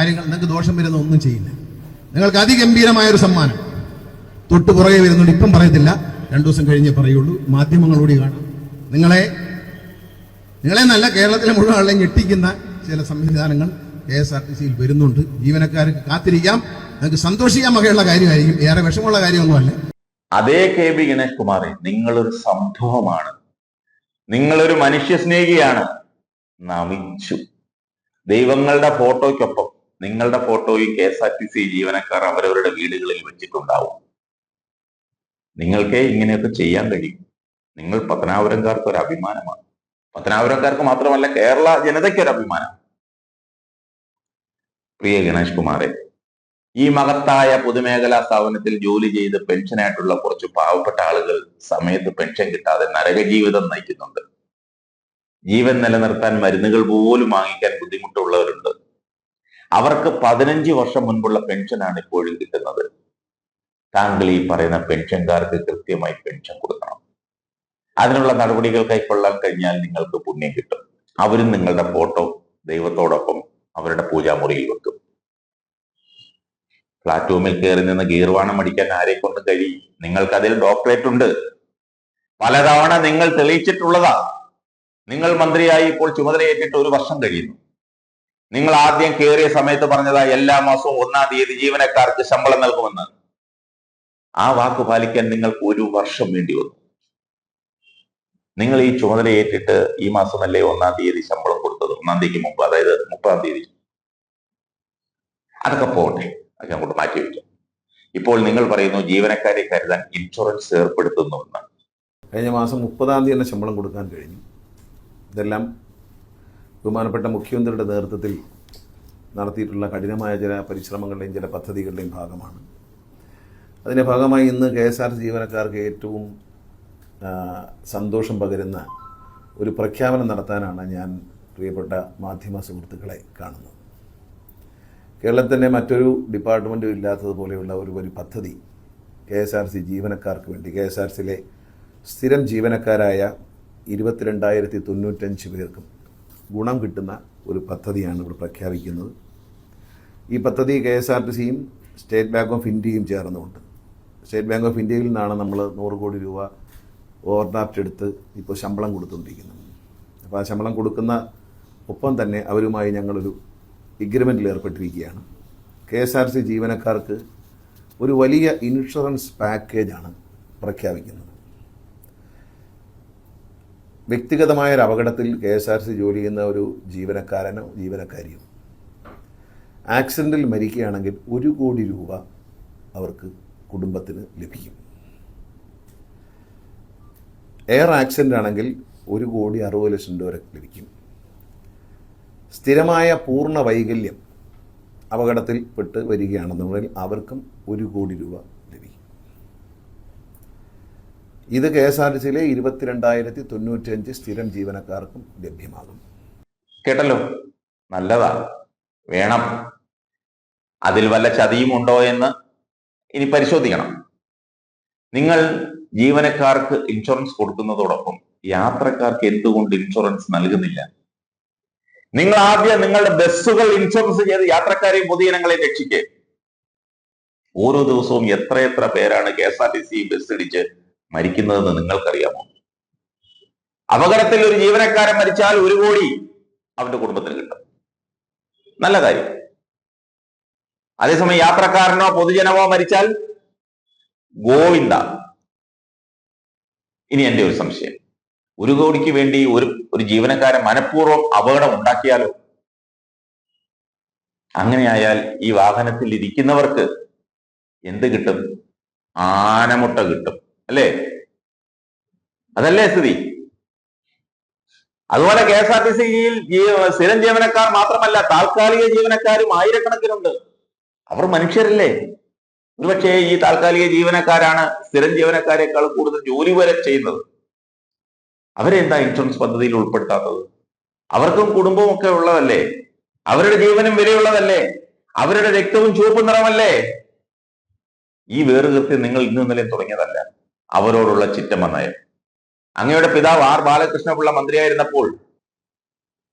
കാര്യങ്ങൾ നിങ്ങൾക്ക് ദോഷം വരുന്ന ഒന്നും ചെയ്യില്ല. നിങ്ങൾക്ക് അതിഗംഭീരമായ ഒരു സമ്മാനം. തൊട്ട് പുറകെ വരുന്നുണ്ട് ഇപ്പം പറയത്തില്ല. രണ്ടു ദിവസം കഴിഞ്ഞേ പറയുള്ളൂ. മാധ്യമങ്ങളോട് കാണാം നിങ്ങളെ നിങ്ങളെ നല്ല കേരളത്തിലെ മുഴുവൻ ആളെ ഞെട്ടിക്കുന്ന ചില സംവിധാനങ്ങൾ കെ എസ് ആർ ടി സിയിൽ വരുന്നുണ്ട്. ജീവനക്കാർക്ക് കാത്തിരിക്കാം. നിങ്ങൾക്ക് സന്തോഷിക്കാൻ വകയുള്ള കാര്യമായിരിക്കും. ഏറെ വിഷമമുള്ള കാര്യമൊന്നുമല്ല. അതേ കെ ബി ഗണേഷ് കുമാറെ നിങ്ങളൊരു സംഭവമാണ്. നിങ്ങളൊരു മനുഷ്യ സ്നേഹിയാണ് നമിച്ചു. ദൈവങ്ങളുടെ ഫോട്ടോയ്ക്കൊപ്പം നിങ്ങളുടെ ഫോട്ടോയും K S R T C ജീവനക്കാർ അവരവരുടെ വീടുകളിൽ വെച്ചിട്ടുണ്ടാവും. നിങ്ങൾക്ക് ഇങ്ങനെയൊക്കെ ചെയ്യാൻ കഴിയും. നിങ്ങൾ പത്തനാപുരംകാർക്ക് ഒരു അഭിമാനമാണ്. പത്തനാപുരംകാർക്ക് മാത്രമല്ല കേരള ജനതയ്ക്ക് ഒരു അഭിമാനം. പ്രിയ ഗണേഷ് കുമാറെ ഈ മഹത്തായ പൊതുമേഖലാ സ്ഥാപനത്തിൽ ജോലി ചെയ്ത് പെൻഷനായിട്ടുള്ള കുറച്ച് പാവപ്പെട്ട ആളുകൾ സമയത്ത് പെൻഷൻ കിട്ടാതെ നരകജീവിതം നയിക്കുന്നുണ്ട്. ജീവൻ നിലനിർത്താൻ മരുന്നുകൾ പോലും വാങ്ങിക്കാൻ ബുദ്ധിമുട്ടുള്ളവരുണ്ട്. അവർക്ക് പതിനഞ്ച് വർഷം മുൻപുള്ള പെൻഷനാണ് ഇപ്പോഴും കിട്ടുന്നത്. താങ്കൾ ഈ പറയുന്ന പെൻഷൻകാർക്ക് കൃത്യമായി പെൻഷൻ കൊടുക്കണം. അതിനുള്ള നടപടികൾ കൈക്കൊള്ളാൻ കഴിഞ്ഞാൽ നിങ്ങൾക്ക് പുണ്യം കിട്ടും. അവരും നിങ്ങളുടെ ഫോട്ടോ ദൈവത്തോടൊപ്പം അവരുടെ പൂജാമുറിയിൽ വെക്കും. പ്ലാറ്റ്ഫോമിൽ കയറി നിന്ന് ഗീർവാണം അടിക്കാൻ ആരെ കൊണ്ട് കഴിയും? നിങ്ങൾക്ക് അതിൽ ഡോക്ടറേറ്റ് ഉണ്ട്. പലതവണ നിങ്ങൾ തെളിയിച്ചിട്ടുള്ളതാ. നിങ്ങൾ മന്ത്രിയായി ഇപ്പോൾ ചുമതലയേറ്റിട്ട് ഒരു വർഷം കഴിയുന്നു. നിങ്ങൾ ആദ്യം കയറിയ സമയത്ത് പറഞ്ഞതാ എല്ലാ മാസവും ഒന്നാം തീയതി ജീവനക്കാർക്ക് ശമ്പളം നൽകുമെന്ന്. ആ വാക്ക് പാലിക്കാൻ നിങ്ങൾക്ക് ഒരു വർഷം വേണ്ടി വന്നു. നിങ്ങൾ ഈ ചുമതല ഏറ്റിട്ട് ഈ മാസമല്ലേ ഒന്നാം തീയതി ശമ്പളം കൊടുത്തത്? ഒന്നാം തീയതിക്ക് മുമ്പ് അതായത് മുപ്പതാം തീയതി. അതൊക്കെ പോകട്ടെ അതൊക്കെ അങ്ങോട്ട് മാറ്റി വയ്ക്കാം ഇപ്പോൾ നിങ്ങൾ പറയുന്നു ജീവനക്കാരെ കരുതാൻ ഇൻഷുറൻസ് ഏർപ്പെടുത്തുന്നു എന്ന് കഴിഞ്ഞ മാസം മുപ്പതാം തീയതി തന്നെ ശമ്പളം കൊടുക്കാൻ കഴിഞ്ഞു. ഇതെല്ലാം ബഹുമാനപ്പെട്ട മുഖ്യമന്ത്രിയുടെ നേതൃത്വത്തിൽ നടത്തിയിട്ടുള്ള കഠിനമായ ചില പരിശ്രമങ്ങളുടെയും ചില പദ്ധതികളുടെയും ഭാഗമാണ്. അതിന്റെ ഭാഗമായി ഇന്ന് കെ എസ് ആർ ജീവനക്കാർക്ക് ഏറ്റവും സന്തോഷം പകരുന്ന ഒരു പ്രഖ്യാപനം നടത്താനാണ് ഞാൻ പ്രിയപ്പെട്ട മാധ്യമ സുഹൃത്തുക്കളെ കാണുന്നത്. കേരളത്തിന്റെ മറ്റൊരു ഡിപ്പാർട്ട്മെന്റും ഇല്ലാത്തതുപോലെയുള്ള ഒരു ഒരു പദ്ധതി കെ എസ് ആർ സി ജീവനക്കാർക്ക് വേണ്ടി കെ എസ് ആർ സിയിലെ സ്ഥിരം ജീവനക്കാരായ ഇരുപത്തിരണ്ടായിരത്തി തൊണ്ണൂറ്റഞ്ച് പേർക്കും ഗുണം കിട്ടുന്ന ഒരു പദ്ധതിയാണ് ഇവിടെ പ്രഖ്യാപിക്കുന്നത്. ഈ പദ്ധതി കെ എസ് ആർ ടി സിയും സ്റ്റേറ്റ് ബാങ്ക് ഓഫ് ഇന്ത്യയും ചേർന്നുകൊണ്ട്. സ്റ്റേറ്റ് ബാങ്ക് ഓഫ് ഇന്ത്യയിൽ നിന്നാണ് നമ്മൾ നൂറ് കോടി രൂപ ഓവർഡ്രാഫ്റ്റ് എടുത്ത് ഇപ്പോൾ ശമ്പളം കൊടുത്തുകൊണ്ടിരിക്കുന്നത്. അപ്പോൾ ആ ശമ്പളം കൊടുക്കുന്ന ഒപ്പം തന്നെ അവരുമായി ഞങ്ങളൊരു എഗ്രിമെന്റിൽ ഏർപ്പെട്ടിരിക്കുകയാണ്. കെ എസ് ആർ സി ജീവനക്കാർക്ക് ഒരു വലിയ ഇൻഷുറൻസ് പാക്കേജാണ് പ്രഖ്യാപിക്കുന്നത്. വ്യക്തിഗതമായ ഒരു അപകടത്തിൽ കെ എസ് ആർ സി ജോലി ചെയ്യുന്ന ഒരു ജീവനക്കാരനോ ജീവനക്കാരിയോ ആക്സിഡന്റിൽ മരിക്കുകയാണെങ്കിൽ ഒരു കോടി രൂപ അവർക്ക് കുടുംബത്തിന് ലഭിക്കും. എയർ ആക്സിഡന്റ് ആണെങ്കിൽ ഒരു കോടി അറുപത് ലക്ഷം രൂപ ലഭിക്കും. സ്ഥിരമായ പൂർണ വൈകല്യം അപകടത്തിൽ പെട്ട് വരികയാണെന്നുണ്ടെങ്കിൽ അവർക്കും ഒരു കോടി രൂപ ഇത് കെ എസ് ആർ ടി സിയിലെ ഇരുപത്തിരണ്ടായിരത്തി തൊണ്ണൂറ്റിയഞ്ച് സ്ഥിരം ജീവനക്കാർക്കും ലഭ്യമാകും. കേട്ടല്ലോ? നല്ലതാ. വേണം. അതിൽ വല്ല ചതിയും ഉണ്ടോ എന്ന് ഇനി പരിശോധിക്കണം. നിങ്ങൾ ജീവനക്കാർക്ക് ഇൻഷുറൻസ് കൊടുക്കുന്നതോടൊപ്പം യാത്രക്കാർക്ക് എന്തുകൊണ്ട് ഇൻഷുറൻസ് നൽകുന്നില്ല? നിങ്ങൾ ആദ്യം നിങ്ങളുടെ ബസ്സുകൾ ഇൻഷുറൻസ് ചെയ്ത് യാത്രക്കാരെയും പൊതുജനങ്ങളെയും രക്ഷിക്കേ. ഓരോ ദിവസവും എത്ര പേരാണ് K S R T C bus ഇടിച്ച് മരിക്കുന്നതെന്ന് നിങ്ങൾക്കറിയാമോ? അപകടത്തിൽ ഒരു ജീവനക്കാരൻ മരിച്ചാൽ ഒരു കോടി അവന്റെ കുടുംബത്തിന് കിട്ടും. നല്ല കാര്യം. അതേസമയം യാത്രക്കാരനോ പൊതുജനമോ മരിച്ചാൽ ഗോവിന്ദ. ഇനി എന്റെ ഒരു സംശയം. ഒരു കോടിക്ക് വേണ്ടി ഒരു ഒരു ജീവനക്കാരൻ മനഃപൂർവം അപകടം ഉണ്ടാക്കിയാലോ? അങ്ങനെയായാൽ ഈ വാഹനത്തിൽ ഇരിക്കുന്നവർക്ക് എന്ത് കിട്ടും? ആനമുട്ട കിട്ടും. അല്ലേ? അതല്ലേ സ്ഥിതി? അതുപോലെ കെ എസ് ആർ ടി സിയിൽ സ്ഥിരം ജീവനക്കാർ മാത്രമല്ല താൽക്കാലിക ജീവനക്കാരും ആയിരക്കണക്കിനുണ്ട്. അവർ മനുഷ്യരല്ലേ? ഒരുപക്ഷെ ഈ താൽക്കാലിക ജീവനക്കാരാണ് സ്ഥിരം ജീവനക്കാരെക്കാൾ കൂടുതൽ ജോലി വരെ ചെയ്യുന്നത്. അവരെന്താ ഇൻഷുറൻസ് പദ്ധതിയിൽ ഉൾപ്പെടുത്താത്തത്? അവർക്കും കുടുംബവും ഒക്കെ ഉള്ളതല്ലേ? അവരുടെ ജീവനും വിലയുള്ളതല്ലേ? അവരുടെ രക്തവും ചുവപ്പ് നിറമല്ലേ? ഈ വേറുകൃത്യം നിങ്ങൾ ഇന്നും ഇന്നലെയും തുടങ്ങിയതല്ല. അവരോടുള്ള ചിറ്റമ്മ നയം അങ്ങയുടെ പിതാവ് ആർ ബാലകൃഷ്ണപിള്ള മന്ത്രിയായിരുന്നപ്പോൾ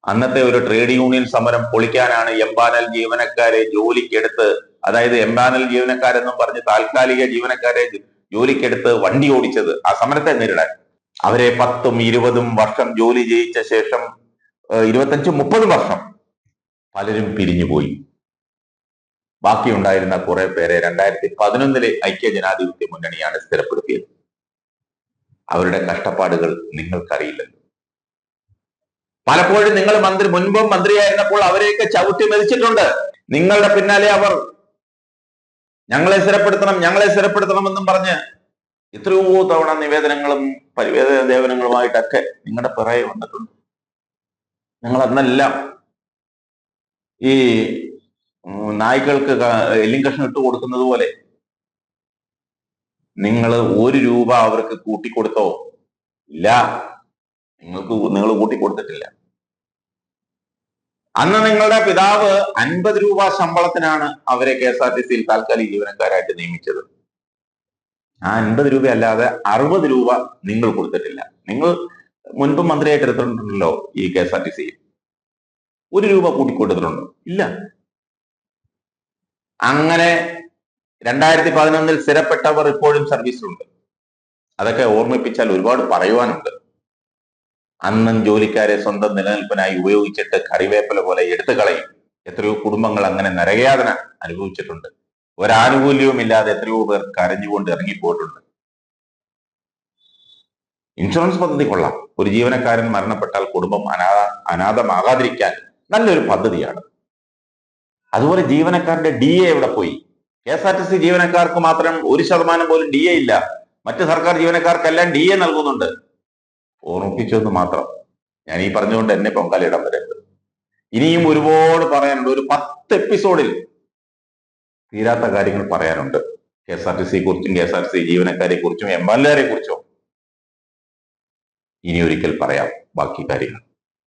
അന്നത്തെ ഒരു ട്രേഡ് യൂണിയൻ സമരം പൊളിക്കാനാണ് എംപാനൽ ജീവനക്കാരെ ജോലിക്കെടുത്ത് അതായത് എംപാനൽ ജീവനക്കാരെന്നും പറഞ്ഞ് താൽക്കാലിക ജീവനക്കാരെ ജോലിക്കെടുത്ത് വണ്ടി ഓടിച്ചത് ആ സമരത്തെ നേരിടാൻ. അവരെ പത്തും ഇരുപതും വർഷം ജോലി ചെയ്യിച്ച ശേഷം ഇരുപത്തഞ്ചും മുപ്പതും വർഷം പലരും പിരിഞ്ഞുപോയി. ബാക്കിയുണ്ടായിരുന്ന കുറെ പേരെ രണ്ടായിരത്തി പതിനൊന്നിലെ ഐക്യ ജനാധിപത്യ മുന്നണിയാണ് സ്ഥിരപ്പെടുത്തിയത്. അവരുടെ കഷ്ടപ്പാടുകൾ നിങ്ങൾക്കറിയില്ലല്ലോ. പലപ്പോഴും നിങ്ങൾ മന്ത്രി മുൻപും മന്ത്രിയായിരുന്നപ്പോൾ അവരെയൊക്കെ ചവിട്ടി മരിച്ചിട്ടുണ്ട് നിങ്ങളുടെ പിന്നാലെ അവർ ഞങ്ങളെ സ്ഥിരപ്പെടുത്തണം ഞങ്ങളെ സ്ഥിരപ്പെടുത്തണമെന്നും പറഞ്ഞ് എത്രയോ തവണ നിവേദനങ്ങളും പരിവേദന ദേവനങ്ങളുമായിട്ടൊക്കെ നിങ്ങളുടെ പിറകെ വന്നിട്ടുണ്ട്. ഞങ്ങൾ അന്നെല്ലാം ഈ നായ്ക്കൾക്ക് എല്ലിംഗ് എല്ലും കഷ്ണം ഇട്ട് കൊടുക്കുന്നത് പോലെ നിങ്ങൾ ഒരു രൂപ അവർക്ക് കൂട്ടിക്കൊടുത്തോ? ഇല്ല. നിങ്ങൾക്ക് നിങ്ങൾ കൂട്ടിക്കൊടുത്തിട്ടില്ല. അന്ന് നിങ്ങളുടെ പിതാവ് അൻപത് രൂപ ശമ്പളത്തിനാണ് അവരെ കെ എസ് ആർ ടി സിയിൽ താൽക്കാലിക ജീവനക്കാരായിട്ട് നിയമിച്ചത്. ആ അൻപത് രൂപ അല്ലാതെ അറുപത് രൂപ നിങ്ങൾ കൊടുത്തിട്ടില്ല. നിങ്ങൾ മുൻപ് മന്ത്രിയായിട്ട് എടുത്തിട്ടുണ്ടല്ലോ ഈ കെ എസ് ആർ ടി സിയിൽ ഒരു രൂപ കൂട്ടിക്കൊടുത്തിട്ടുണ്ടോ. ഇല്ല. അങ്ങനെ രണ്ടായിരത്തി പതിനൊന്നിൽ സ്ഥിരപ്പെട്ടവർ ഇപ്പോഴും സർവീസിലുണ്ട്. അതൊക്കെ ഓർമ്മിപ്പിച്ചാൽ ഒരുപാട് പറയുവാനുണ്ട്. അന്നും ജോലിക്കാരെ സ്വന്തം നിലനിൽപ്പിനായി ഉപയോഗിച്ചിട്ട് കറിവേപ്പില പോലെ എടുത്തു കളയും. എത്രയോ കുടുംബങ്ങൾ അങ്ങനെ നരകയാതന അനുഭവിച്ചിട്ടുണ്ട്. ഒരാനുകൂല്യവും ഇല്ലാതെ എത്രയോ പേർ കരഞ്ഞുകൊണ്ട് ഇറങ്ങിപ്പോയിട്ടുണ്ട്. ഇൻഷുറൻസ് പദ്ധതി കൊള്ളാം. ഒരു ജീവനക്കാരൻ മരണപ്പെട്ടാൽ കുടുംബം അനാഥ അനാഥമാകാതിരിക്കാൻ നല്ലൊരു പദ്ധതിയാണ്. അതുപോലെ ജീവനക്കാരന്റെ ഡി എവിടെ പോയി? K S R T C ജീവനക്കാർക്ക് മാത്രം ഒരു ശതമാനം പോലും ഡി എ ഇല്ല. മറ്റ് സർക്കാർ ജീവനക്കാർക്കെല്ലാം ഡി എ നൽകുന്നുണ്ട്. ഓർമ്മിപ്പിച്ചെന്ന് മാത്രം. ഞാൻ ഈ പറഞ്ഞുകൊണ്ട് എന്നെ പൊങ്കാലിടാൻ വരരുത്. ഇനിയും ഒരുപാട് പറയാനുണ്ട്. ഒരു പത്ത് എപ്പിസോഡിൽ തീരാത്ത കാര്യങ്ങൾ പറയാനുണ്ട്. കെ എസ് ആർ ടി സിയെ കുറിച്ചും K S R T C ജീവനക്കാരെ കുറിച്ചും എം എൽ എ കുറിച്ചും. ഇനി ഒരിക്കൽ പറയാം ബാക്കി കാര്യങ്ങൾ.